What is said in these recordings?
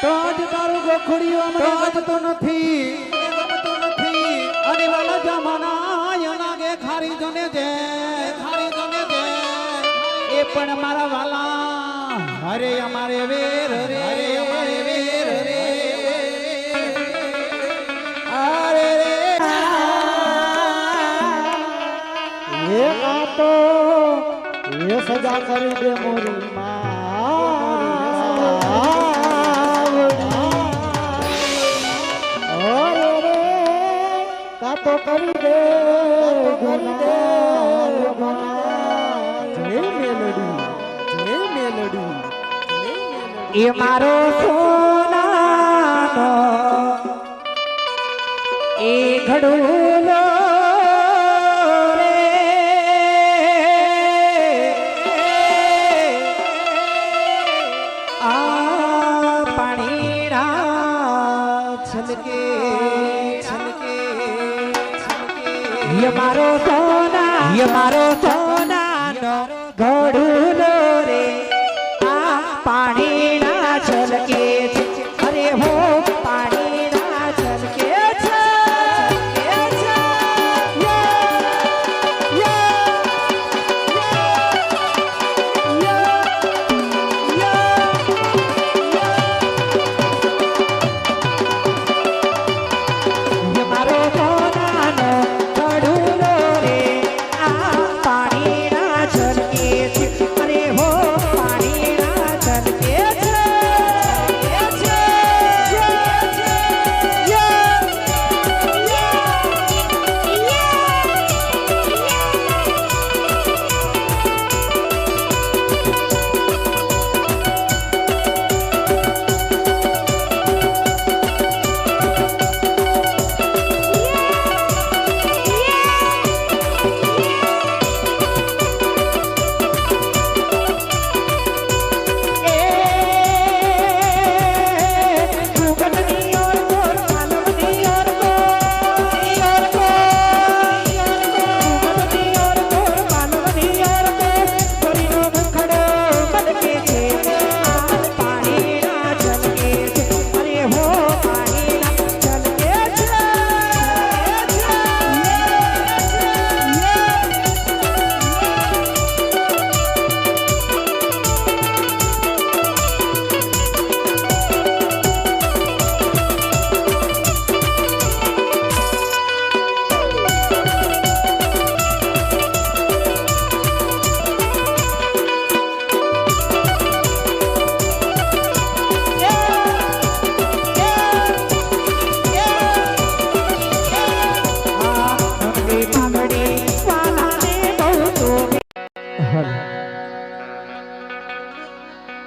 તો જ તારું ગોખડિયું અમને ગમતું નથી ગમતું નથી જમાના યનાગે ખારી જોને દે ખારી જોને દે એ પણ મારા વાલા અરે અમારે વેર કરી દે મોરી કરી દે કરી દે જય મારો સોના એ ઘડુલો ય મારો સોના ય મારો સોનાનો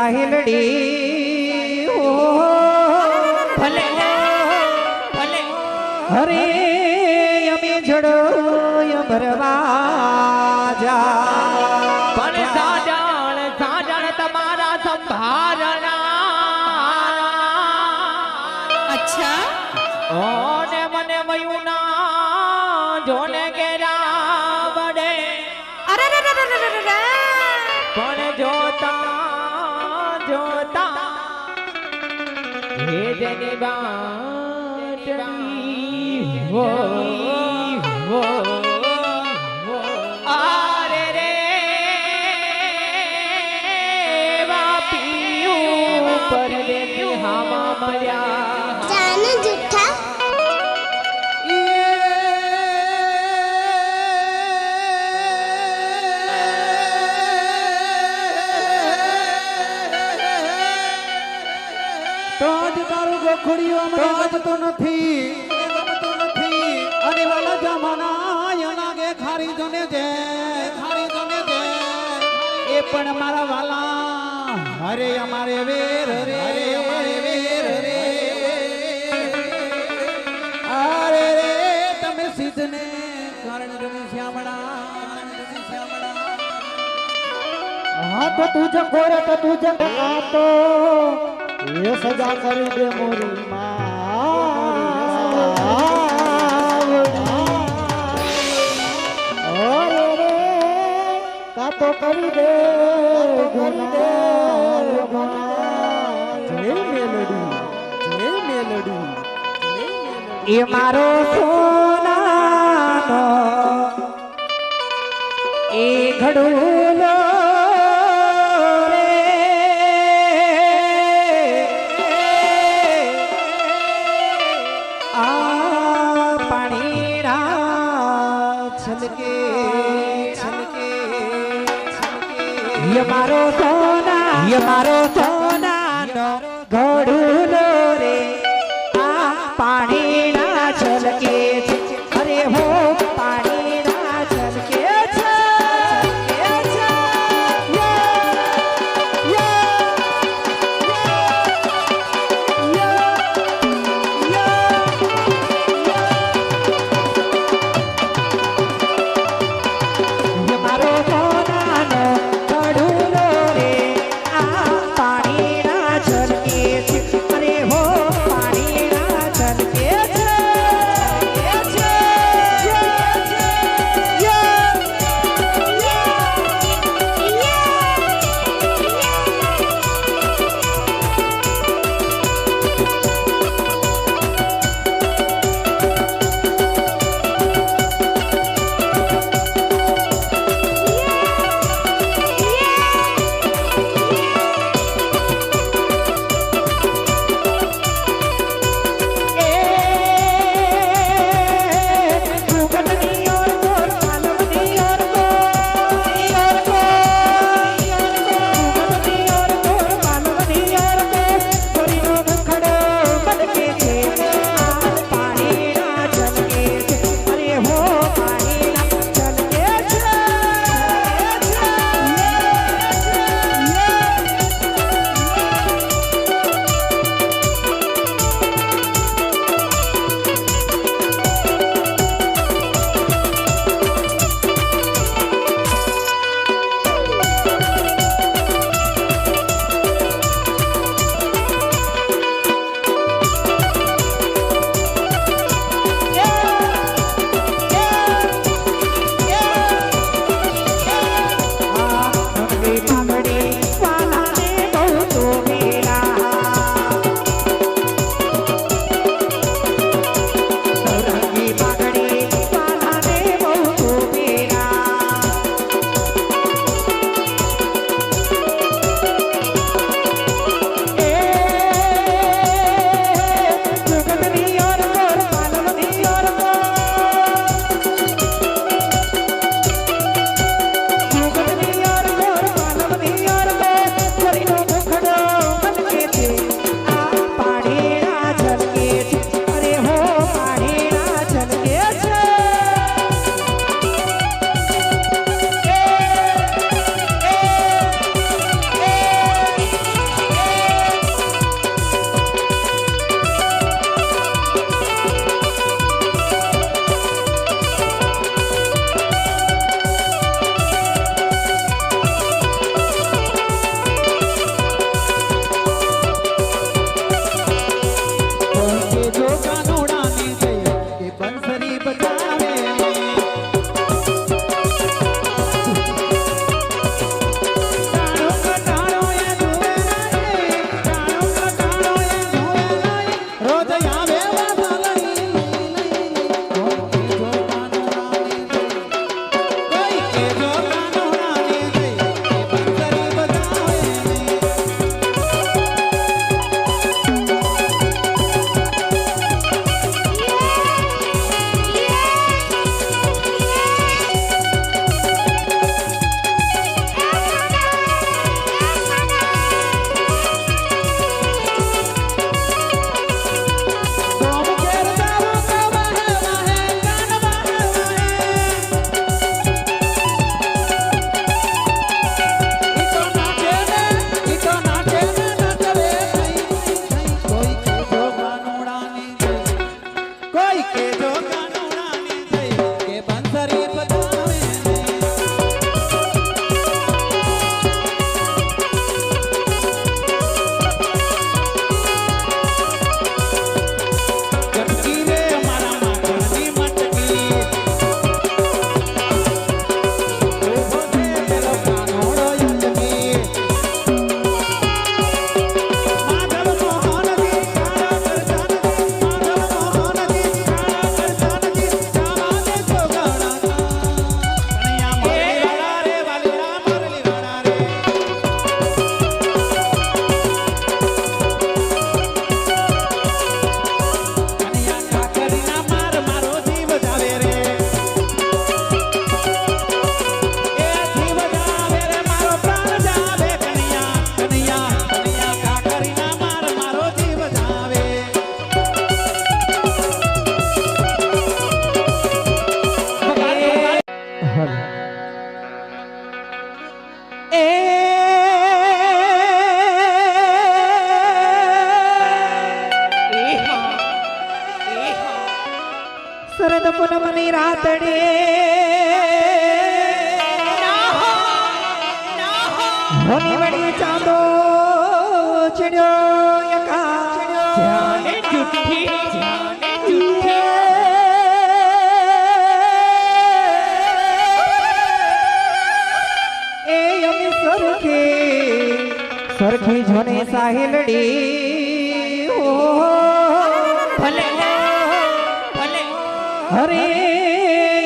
સાહેલડી હો ભલે ભલે હરે અમે જડો ભરવા જા પણ સાજણ સાજણ તમારા સંભારણા. અચ્છા. ઓને મને મયું જેની બાટલી હો અમને ગમતો નથી. ગમતો નથી. અને વાલા જમાના લાગે ખારી જને જે ખારી જને જે એ પણ મારા વાલા. હરે અમારે વેર રે અમારે વેર રે અરે રે, તમે સિદ્ધને કારણ જને શ્યામડા શ્યામળા. હા, તો તુજ કોરે તો તુજ આ તો એ સજા કરી દે મોરી માં તો કરી દે ગુના જય મેલડી જય મેલડી એ મારો સોનાનો એ ઘડુલો મારો સોના મારો સોના ઘડુલો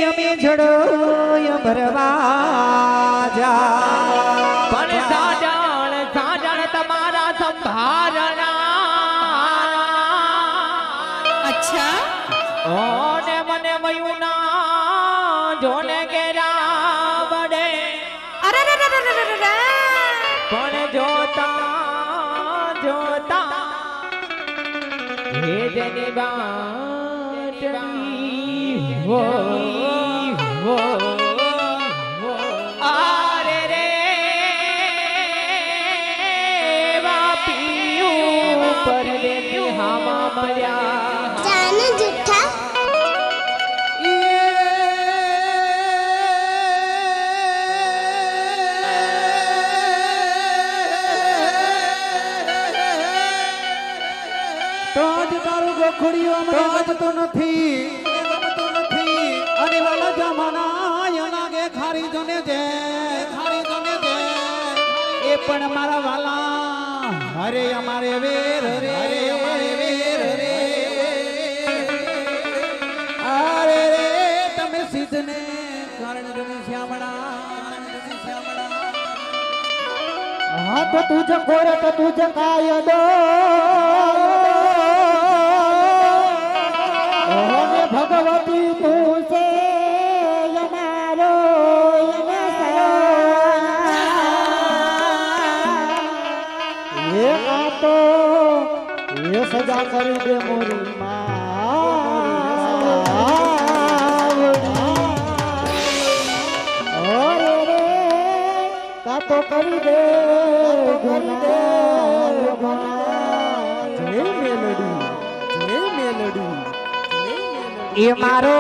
અમે જડોય ભરવા જા પણ સાજણ સાજણ તમારા સંભારણા. અચ્છા. ઓને મને મયુના જોને ઘેરા બડે અરે રે રે રે રે રે. પણ જોતા જોતા હે જની બાટલી તો જ તારું ગોખડિયું અમને ગમતો નથી. વાલા જમાના યનાગે ખારી જોને દે, ખારી જોને દે. એ પણ મારા વાલા, હરે અમારે વેર રે, હરે અમારે વેર રે. અરે રે, તમે સિદ્ધને કારણ જોને શ્યામણા શ્યામણા હા, તો તુજ કોરે, તો તુજ કાય દો ભગવતી કરી દે મોરી માં તો કરી દે ગુનાહ ગુનાહ જય મેલડી જય એ મારો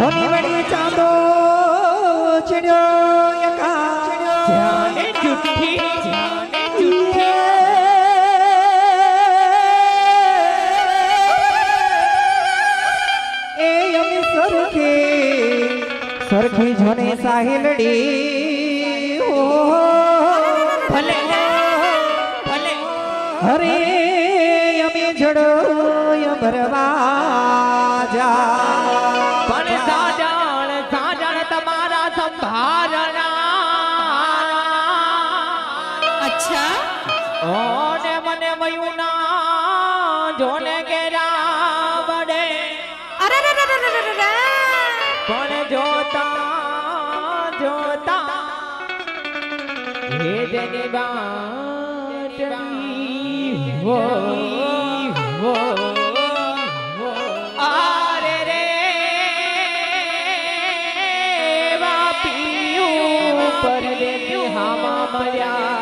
હોની વળી ચાંદો ચડ્યો એકા જાને જુઠ્ઠી જાને જુઠ્ઠી. એ અમે સરખી સરખી જોને સાહિલડી. ભલે ભલે હરે અમે જડો ભરવા. જેની બાટવી હો આરે રે વાપિયું પરદેશી હામા મળ્યા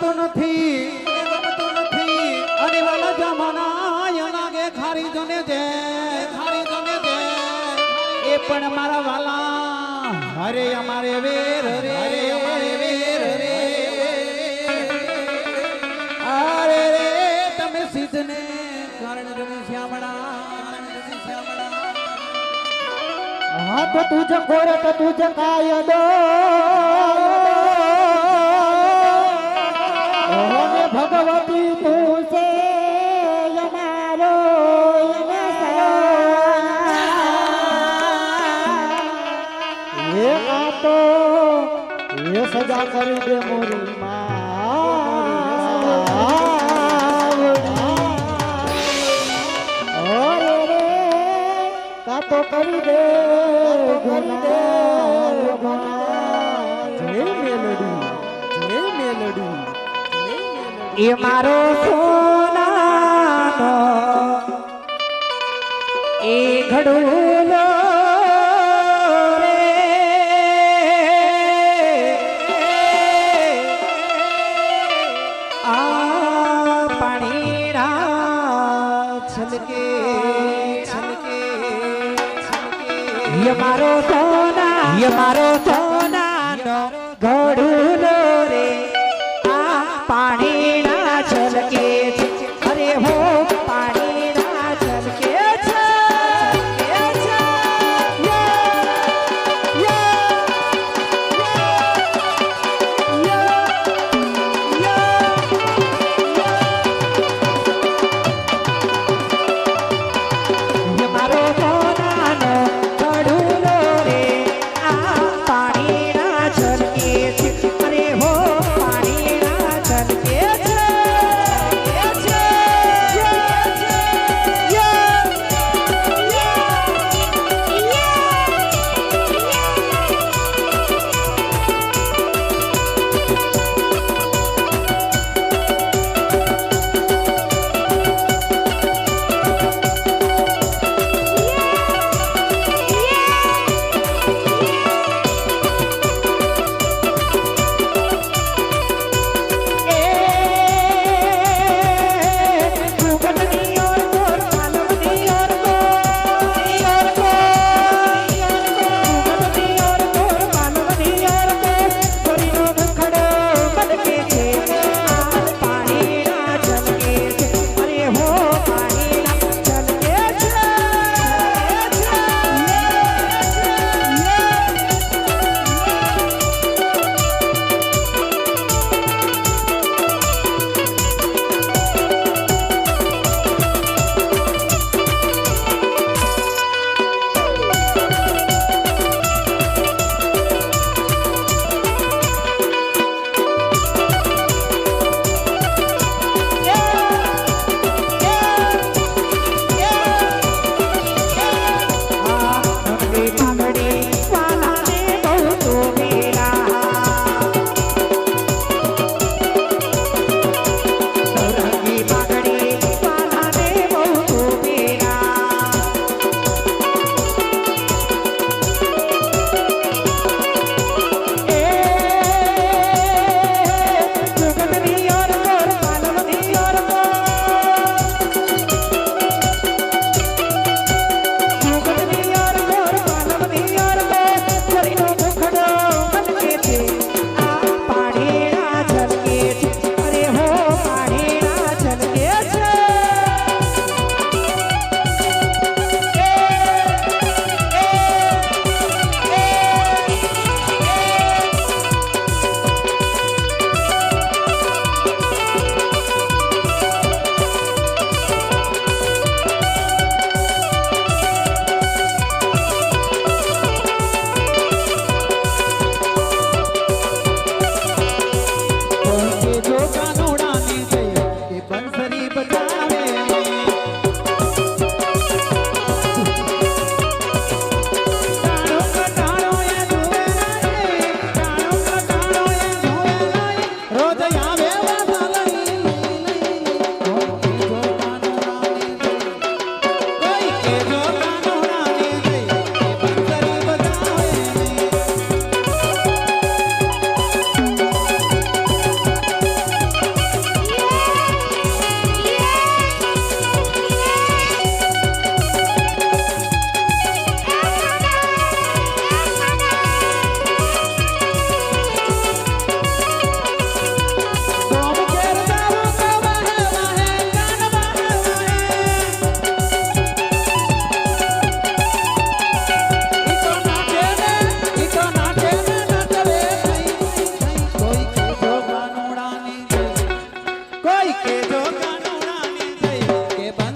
ગમતું નથી ગમતું નથી. અને વાલા જમાના યનાગે ખારી જોને જે ખારી જોને જે એ પણ મારા વાલા, હરે અમારે વેર રે હરે અમારે વેર. રે અરે રે, તમે સિદ્ધને કારણ ગમે શ્યામણા શ્યામણા હા, તો તુજ કોરે, તો તુજ કાયદો. કરી દે મોરી માં તો કરી દે કરી મારો સોના એ ઘડુલો ય મારો સોના ય મારો સોનાનો ઘડુલો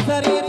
preferire